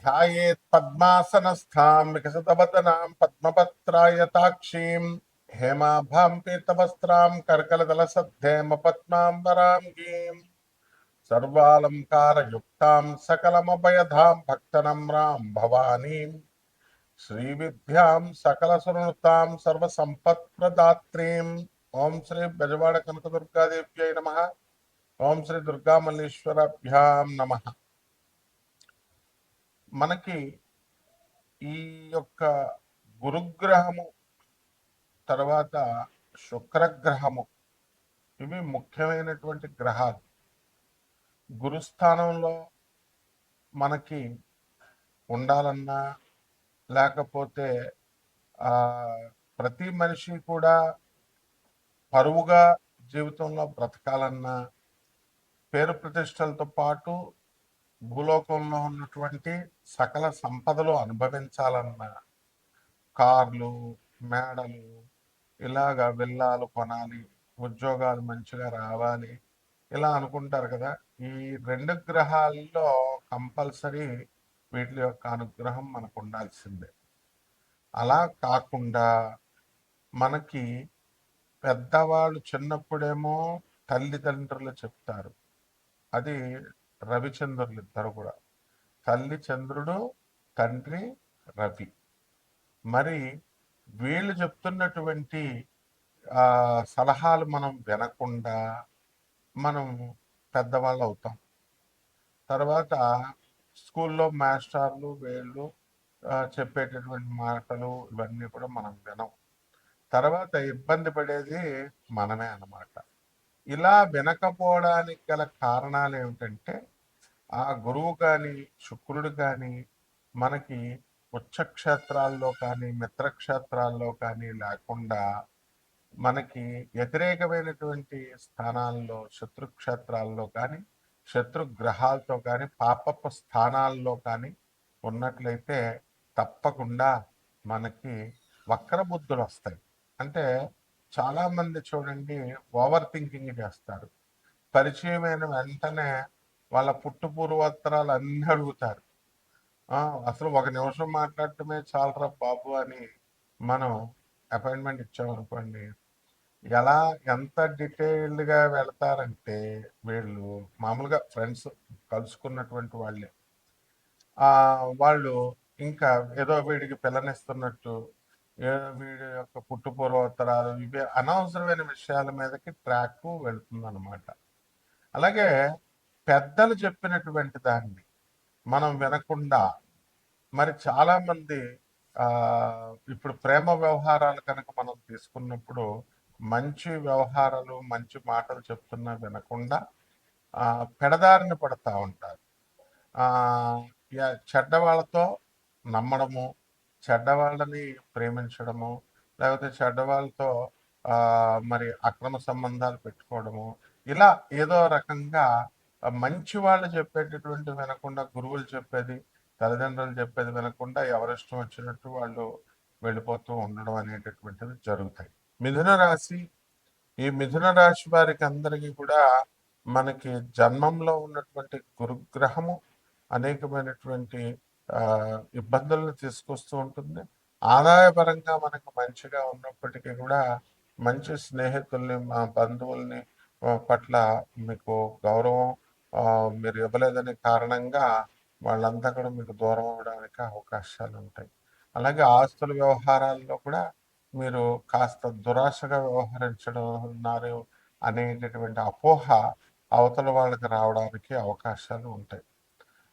ध्यायेत् पद्मासनस्थां विकसितवदनां पद्मपत्रायताक्षीं हेमाभां पीतवस्त्रां कर्कलदलसद्धेमपद्मां वराङ्गीं सर्वालङ्कारयुक्तां सकलमभयधां भक्तनम्रां भवानीं श्रीविद्यां सकलसुनृतां सर्वसम्पत्प्रदात्रीम्। ॐ श्री ब्रजवाडकनकदुर्गादेव्यै नमः। ॐ श्री दुर्गामल्लेश्वराभ्यां नमः। మనకి ఈ యొక్క గురుగ్రహము తర్వాత శుక్రగ్రహము ఇవి ముఖ్యమైనటువంటి గ్రహాలు. గురుస్థానంలో మనకి ఉండాలన్నా లేకపోతే ప్రతి మనిషి కూడా పరువుగా జీవితంలో బ్రతకాలన్నా పేరు ప్రతిష్టలతో పాటు భూలోకంలో ఉన్నటువంటి సకల సంపదలు అనుభవించాలన్నా కార్లు మేడలు ఇలాగా విల్లాలు కొనాలి ఉద్యోగాలు మంచిగా రావాలి ఇలా అనుకుంటారు కదా. ఈ రెండు గ్రహాల్లో కంపల్సరీ వీటి యొక్క అనుగ్రహం మనకు ఉండాల్సిందే. అలా కాకుండా మనకి పెద్దవాళ్ళు చిన్నప్పుడేమో తల్లిదండ్రులు చెప్తారు. అది రవిచంద్రులు ఇద్దరు కూడా. తల్లి చంద్రుడు తండ్రి రవి. మరి వీళ్ళు చెప్తున్నటువంటి సలహాలు మనం వినకుండా మనం పెద్దవాళ్ళు అవుతాం. తర్వాత స్కూల్లో మాస్టర్లు వీళ్ళు చెప్పేటటువంటి మాటలు ఇవన్నీ కూడా మనం వినం. తర్వాత ఇబ్బంది పడేది మనమే అన్నమాట. ఇలా వినకపోవడానికి గల కారణాలు ఏమిటంటే ఆ గురువు కానీ శుక్రుడు కానీ మనకి ఉచ్చక్షేత్రాల్లో కానీ మిత్రక్షేత్రాల్లో కానీ లేకుండా మనకి వ్యతిరేకమైనటువంటి స్థానాల్లో శత్రుక్షేత్రాల్లో కానీ శత్రుగ్రహాలతో కానీ పాపపు స్థానాల్లో కానీ ఉన్నట్లయితే తప్పకుండా మనకి వక్రబుద్ధులు వస్తాయి. అంటే చాలామంది చూడండి ఓవర్ థింకింగ్ చేస్తారు. పరిచయమైన వెంటనే వాళ్ళ పుట్టు పూర్వోత్తరాలు అన్నీ అడుగుతారు. అసలు ఒక నిమిషం మాట్లాడటమే చాలరా బాబు అని మనం అపాయింట్మెంట్ ఇచ్చామనుకోండి ఎలా ఎంత డీటెయిల్డ్గా వెళతారంటే వీళ్ళు మామూలుగా ఫ్రెండ్స్ కలుసుకున్నటువంటి వాళ్ళే. వాళ్ళు ఇంకా ఏదో వీడికి పిల్లనిస్తున్నట్టు ఏదో వీడి యొక్క పుట్టు పూర్వోత్తరాలు ఇవి అనవసరమైన విషయాల మీదకి ట్రాక్ వెళుతుందన్నమాట. అలాగే పెద్దలు చెప్పినటువంటి దాన్ని మనం వినకుండా మరి చాలామంది ఇప్పుడు ప్రేమ వ్యవహారాలు కనుక మనం తీసుకున్నప్పుడు మంచి వ్యవహారాలు మంచి మాటలు చెప్తున్నా వినకుండా పెడదారిని పెడదారిన పడతా ఉంటారు. చెడ్డవాళ్ళతో యా- నమ్మడము చెడ్డవాళ్ళని ప్రేమించడము లేకపోతే చెడ్డవాళ్ళతో మరి అక్రమ సంబంధాలు పెట్టుకోవడము ఇలా ఏదో రకంగా మంచి వాళ్ళు చెప్పేటటువంటి వినకుండా గురువులు చెప్పేది తల్లిదండ్రులు చెప్పేది వినకుండా ఎవరిష్టం వచ్చినట్టు వాళ్ళు వెళ్ళిపోతూ ఉండడం అనేటటువంటిది జరుగుతాయి. మిథున రాశి ఈ మిథున రాశి వారికి అందరికీ కూడా మనకి జన్మంలో ఉన్నటువంటి గురుగ్రహము అనేకమైనటువంటి ఇబ్బందులను తీసుకొస్తూ ఉంటుంది. ఆదాయపరంగా మనకు మంచిగా ఉన్నప్పటికీ కూడా మంచి స్నేహితుల్ని మా బంధువుల్ని పట్ల మీకు గౌరవం మీరు ఇవ్వలేదనే కారణంగా వాళ్ళంతా కూడా మీకు దూరం అవ్వడానికి అవకాశాలు ఉంటాయి అలాగే ఆస్తుల వ్యవహారాల్లో కూడా మీరు కాస్త దురాశగా వ్యవహరించడం ఉన్నారు అనేటటువంటి అపోహ అవతల వాళ్ళకి రావడానికి అవకాశాలు ఉంటాయి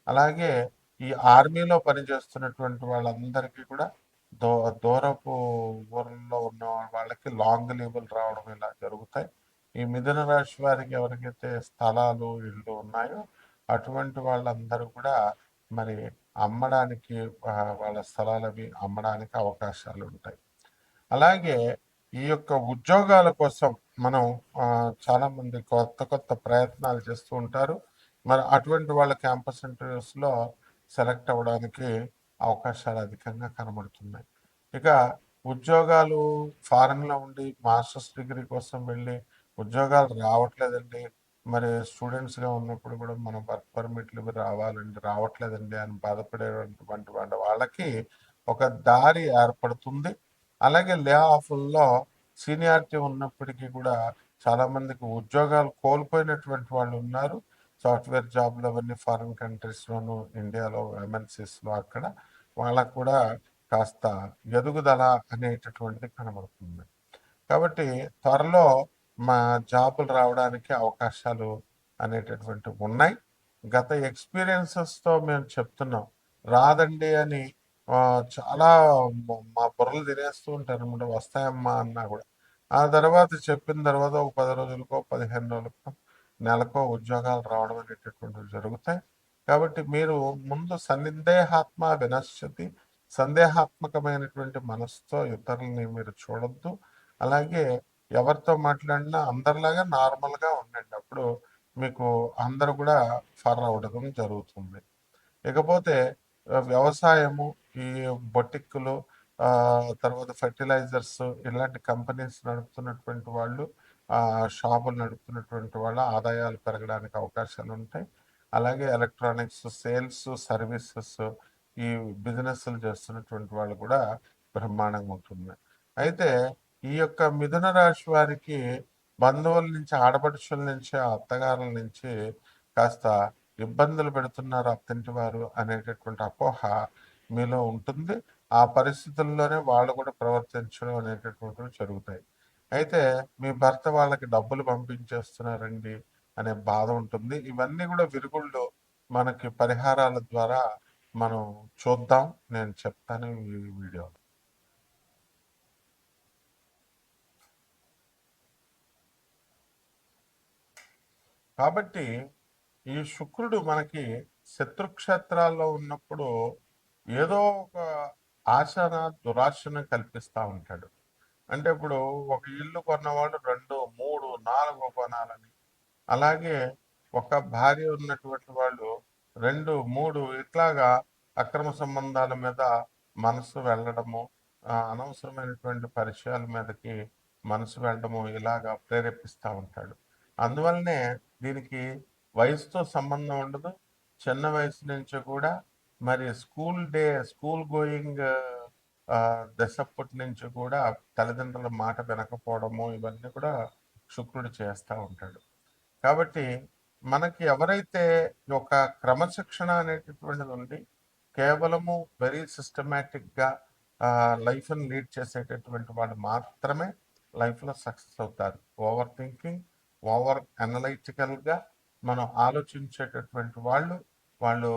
అలాగే ఈ ఆర్మీలో పనిచేస్తున్నటువంటి వాళ్ళందరికీ కూడా దూ దూరపు ఊర్లలో ఉన్న వాళ్ళకి లాంగ్ లేబుల్ రావడం ఇలా జరుగుతాయి. ఈ మిథున రాశి వారికి ఎవరికైతే స్థలాలు ఇళ్ళు ఉన్నాయో అటువంటి వాళ్ళందరూ కూడా మరి అమ్మడానికి వాళ్ళ స్థలాలు అవి అమ్మడానికి అవకాశాలు ఉంటాయి. అలాగే ఈ యొక్క ఉద్యోగాల కోసం మనం చాలామంది కొత్త కొత్త ప్రయత్నాలు చేస్తూ ఉంటారు. మరి అటువంటి వాళ్ళ క్యాంపస్ ఇంటర్వ్యూస్లో సెలెక్ట్ అవ్వడానికి అవకాశాలు అధికంగా కనబడుతున్నాయి. ఇక ఉద్యోగాలు ఫారెన్లో ఉండి మాస్టర్స్ డిగ్రీ కోసం వెళ్ళి ఉద్యోగాలు రావట్లేదండి. మరి స్టూడెంట్స్గా ఉన్నప్పుడు కూడా మనం వర్క్ పర్మిట్లు రావాలండి రావట్లేదండి అని బాధపడేటువంటి వాళ్ళ వాళ్ళకి ఒక దారి ఏర్పడుతుంది. అలాగే లే ఆఫ్ల్లో సీనియారిటీ ఉన్నప్పటికీ కూడా చాలామందికి ఉద్యోగాలు కోల్పోయినటువంటి వాళ్ళు ఉన్నారు. సాఫ్ట్వేర్ జాబ్లు అవన్నీ ఫారిన్ కంట్రీస్లోను ఇండియాలో ఎంఎన్సీస్లో అక్కడ వాళ్ళకు కూడా కాస్త ఎదుగుదల అనేటటువంటిది కనబడుతుంది. కాబట్టి త్వరలో మా జాబులు రావడానికి అవకాశాలు అనేటటువంటి ఉన్నాయి. గత ఎక్స్పీరియన్సెస్తో మేము చెప్తున్నాం. రాదండి అని చాలా మా బుర్రలు తినేస్తూ ఉంటారు అనమాట వస్తాయమ్మా అన్నా కూడా. ఆ తర్వాత చెప్పిన తర్వాత ఒక పది రోజులకో పదిహేను రోజులకో నెలకో ఉద్యోగాలు రావడం అనేటటువంటివి జరుగుతాయి. కాబట్టి మీరు ముందు సందేహాత్మ వినశ్యతి సందేహాత్మకమైనటువంటి మనసుతో ఇతరులని మీరు చూడొద్దు. అలాగే ఎవరితో మాట్లాడినా అందరిలాగా నార్మల్గా ఉండండి. అప్పుడు మీకు అందరూ కూడా ఫర్ అవడం జరుగుతుంది. ఇకపోతే వ్యవసాయము ఈ బొటిక్కులు తర్వాత ఫెర్టిలైజర్స్ ఇలాంటి కంపెనీస్ నడుపుతున్నటువంటి వాళ్ళు షాపులు నడుపుతున్నటువంటి వాళ్ళ ఆదాయాలు పెరగడానికి అవకాశాలు ఉంటాయి. అలాగే ఎలక్ట్రానిక్స్ సేల్స్ సర్వీసెస్ ఈ బిజినెస్లు చేస్తున్నటువంటి వాళ్ళు కూడా బ్రహ్మాండంగా ఉంటుంది అయితే ఈ యొక్క మిథున రాశి వారికి బంధువుల నుంచి ఆడపడుచుల నుంచి అత్తగారుల నుంచి కాస్త ఇబ్బందులు పెడుతున్నారు అత్తంటి వారు అనేటటువంటి అపోహ మీలో ఉంటుంది. ఆ పరిస్థితుల్లోనే వాళ్ళు కూడా ప్రవర్తించడం అనేటటువంటివి జరుగుతాయి. అయితే మీ భర్త వాళ్ళకి డబ్బులు పంపించేస్తున్నారండి అనే బాధ ఉంటుంది. ఇవన్నీ కూడా విరుగుళ్ళు మనకి పరిహారాల ద్వారా మనం చూద్దాం. నేను చెప్తాను ఈ వీడియో కాబట్టి ఈ శుక్రుడు మనకి శత్రుక్షేత్రాల్లో ఉన్నప్పుడు ఏదో ఒక ఆశన దురాశను కల్పిస్తూ ఉంటాడు. అంటే ఇప్పుడు ఒక ఇల్లు కొన్నవాడు రెండు మూడు నాలుగు కొనాలని. అలాగే ఒక భార్య ఉన్నటువంటి వాళ్ళు రెండు మూడు ఇట్లాగా అక్రమ సంబంధాల మీద మనసు వెళ్ళడము అనవసరమైనటువంటి పరిచయాల మీదకి మనసు వెళ్ళడము ఇలాగా ప్రేరేపిస్తూ ఉంటాడు. అందువల్లనే దీనికి వయసుతో సంబంధం ఉండదు. చిన్న వయసు నుంచి కూడా మరి స్కూల్ డే స్కూల్ గోయింగ్ దశప్పటి నుంచి కూడా తల్లిదండ్రుల మాట వినకపోవడము ఇవన్నీ కూడా శుక్రుడు చేస్తూ ఉంటాడు. కాబట్టి మనకి ఎవరైతే ఒక క్రమశిక్షణ అనేటటువంటిది ఉండి కేవలము వెరీ సిస్టమేటిక్గా లైఫ్ని లీడ్ చేసేటటువంటి వాళ్ళు మాత్రమే లైఫ్లో సక్సెస్ అవుతారు. ఓవర్ థింకింగ్ ఓవర్ అనలైటికల్గా మనం ఆలోచించేటటువంటి వాళ్ళు వాళ్ళు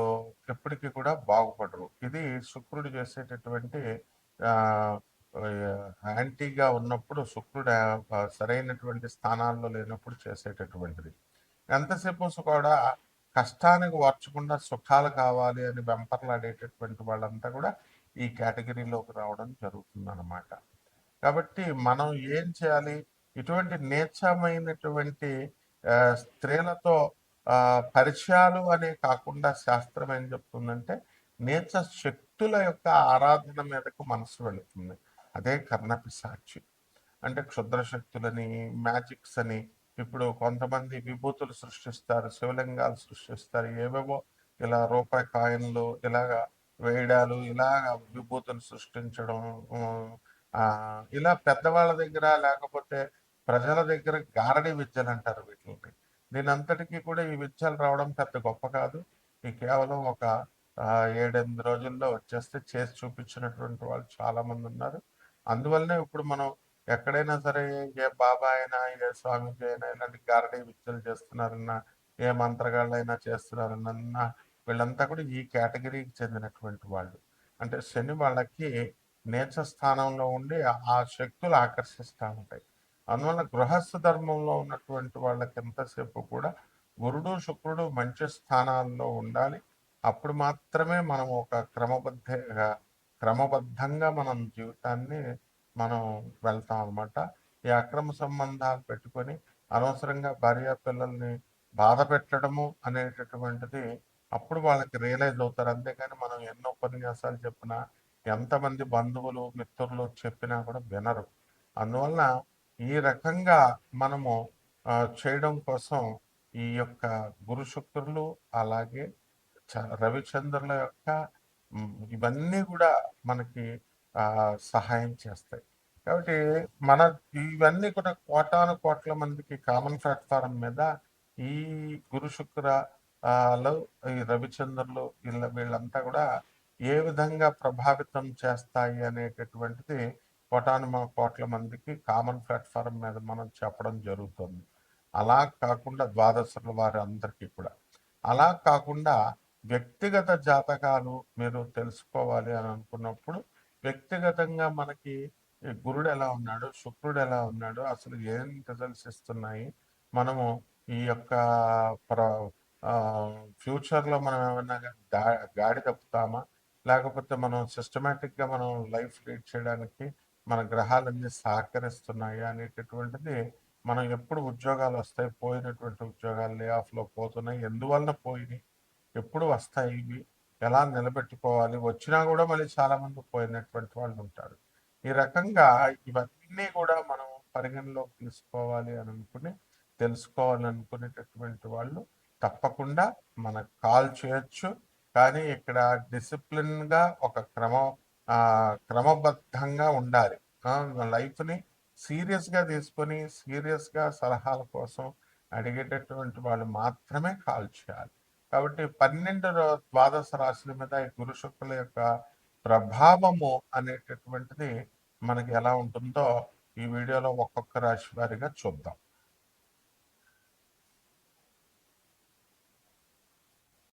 ఎప్పటికీ కూడా బాగుపడరు. ఇది శుక్రుడు చేసేటటువంటి యాంటీగా ఉన్నప్పుడు శుక్రుడు సరైనటువంటి స్థానాల్లో లేనప్పుడు చేసేటటువంటిది. ఎంతసేపు కూడా కష్టానికి వార్చకుండా సుఖాలు కావాలి అని వెంపర్లాడేటటువంటి వాళ్ళంతా కూడా ఈ కేటగిరీలోకి రావడం జరుగుతుంది అన్నమాట కాబట్టి మనం ఏం చేయాలి? ఇటువంటి నీచమైనటువంటి స్త్రీలతో పరిచయాలు అనే కాకుండా శాస్త్రం ఏం చెప్తుందంటే నీచ శక్తుల యొక్క ఆరాధన మీదకు మనసు వెళుతుంది. అదే కర్ణపిశాచి అంటే క్షుద్ర శక్తులని మ్యాజిక్స్ అని ఇప్పుడు కొంతమంది విభూతులు సృష్టిస్తారు శివలింగాలు సృష్టిస్తారు ఏవేవో ఇలా రూపాయి కాయిన్లు ఇలాగా వేయడాలు ఇలాగ విభూతులు సృష్టించడం ఇలా పెద్దవాళ్ళ దగ్గర లేకపోతే ప్రజల దగ్గర గారడి విద్యలు అంటారు వీటిని దీనంతటికీ కూడా ఈ విద్యలు రావడం పెద్ద గొప్ప కాదు. ఈ కేవలం ఒక ఏడెనిమిది రోజుల్లో వచ్చేస్తే చేసి చూపించినటువంటి వాళ్ళు చాలా మంది ఉన్నారు. అందువల్లనే ఇప్పుడు మనం ఎక్కడైనా సరే ఏ బాబా అయినా ఏ స్వామీజీ అయినా ఇలాంటి గారడీ విద్యలు చేస్తున్నారన్నా ఏ మంత్రగాళ్ళైనా చేస్తున్నారన్నా వీళ్ళంతా కూడా ఈ కేటగిరీకి చెందినటువంటి వాళ్ళు. అంటే శని వాళ్ళకి నేచ స్థానంలో ఉండి ఆ శక్తులు ఆకర్షిస్తూ ఉంటాయి. అందువల్ల గృహస్థ ధర్మంలో ఉన్నటువంటి వాళ్ళకి ఎంతసేపు కూడా గురుడు శుక్రుడు మంచి స్థానాల్లో ఉండాలి. అప్పుడు మాత్రమే మనం ఒక క్రమబద్ధంగా క్రమబద్ధంగా మనం జీవితాన్ని మనం వెళ్తాం అనమాట ఈ అక్రమ సంబంధాలు పెట్టుకొని అనవసరంగా భార్య పిల్లల్ని బాధ పెట్టడము అనేటటువంటిది అప్పుడు వాళ్ళకి రియలైజ్ అవుతారు. అంతేగాని మనం ఎన్నో ఉపన్యాసాలు చెప్పినా ఎంతమంది బంధువులు మిత్రులు చెప్పినా కూడా వినరు. అందువల్ల ఈ రకంగా మనము చేయడం కోసం ఈ యొక్క గురు శుక్రులు అలాగే చ రవిచంద్రుల యొక్క ఇవన్నీ కూడా మనకి సహాయం చేస్తాయి. కాబట్టి మన ఇవన్నీ కూడా కోటాను కోట్ల మందికి కామన్ ప్లాట్ఫారం మీద ఈ గురు శుక్ర ఈ రవిచంద్రులు వీళ్ళ వీళ్ళంతా కూడా ఏ విధంగా ప్రభావితం చేస్తాయి అనేటటువంటిది కోటాను కోట్ల మందికి కామన్ ప్లాట్ఫారం మీద మనం చెప్పడం జరుగుతుంది. అలా కాకుండా ద్వాదశుల వారి అందరికీ కూడా. అలా కాకుండా వ్యక్తిగత జాతకాలు మీరు తెలుసుకోవాలి అని అనుకున్నప్పుడు వ్యక్తిగతంగా మనకి ఈ గురుడు ఎలా ఉన్నాడు శుక్రుడు ఎలా ఉన్నాడు అసలు ఏం రిజల్ట్స్ ఇస్తున్నాయి మనము ఈ యొక్క ప్ర ఫ్యూచర్లో మనం ఏమన్నా దా గాడి తప్పుతామా లేకపోతే మనం సిస్టమేటిక్గా మనం లైఫ్ లీడ్ చేయడానికి మన గ్రహాలన్నీ సహకరిస్తున్నాయి అనేటటువంటిది మనం ఎప్పుడు ఉద్యోగాలు వస్తాయి పోయినటువంటి ఉద్యోగాలు లే ఆఫ్లో పోతున్నాయి ఎందువల్ల పోయినాయి ఎప్పుడు వస్తాయి ఇవి ఎలా నిలబెట్టుకోవాలి వచ్చినా కూడా మళ్ళీ చాలామంది పోయినటువంటి వాళ్ళు ఉంటారు. ఈ రకంగా ఇవన్నీ కూడా మనం పరిగణలోకి తీసుకోవాలి అని అనుకుని తెలుసుకోవాలనుకునేటటువంటి వాళ్ళు తప్పకుండా మనకు కాల్ చేయొచ్చు. కానీ ఇక్కడ డిసిప్లిన్గా ఒక క్రమం క్రమబద్ధంగా ఉండాలి. లైఫ్ని సీరియస్గా తీసుకొని సీరియస్గా సలహాల కోసం అడిగేటటువంటి వాళ్ళు మాత్రమే కాల్ చేయాలి. కాబట్టి పన్నెండు ద్వాదశ రాశుల మీద ఈ గురు శుక్రుల యొక్క ప్రభావము అనేటటువంటిది మనకి ఎలా ఉంటుందో ఈ వీడియోలో ఒక్కొక్క రాశి వారిగా చూద్దాం.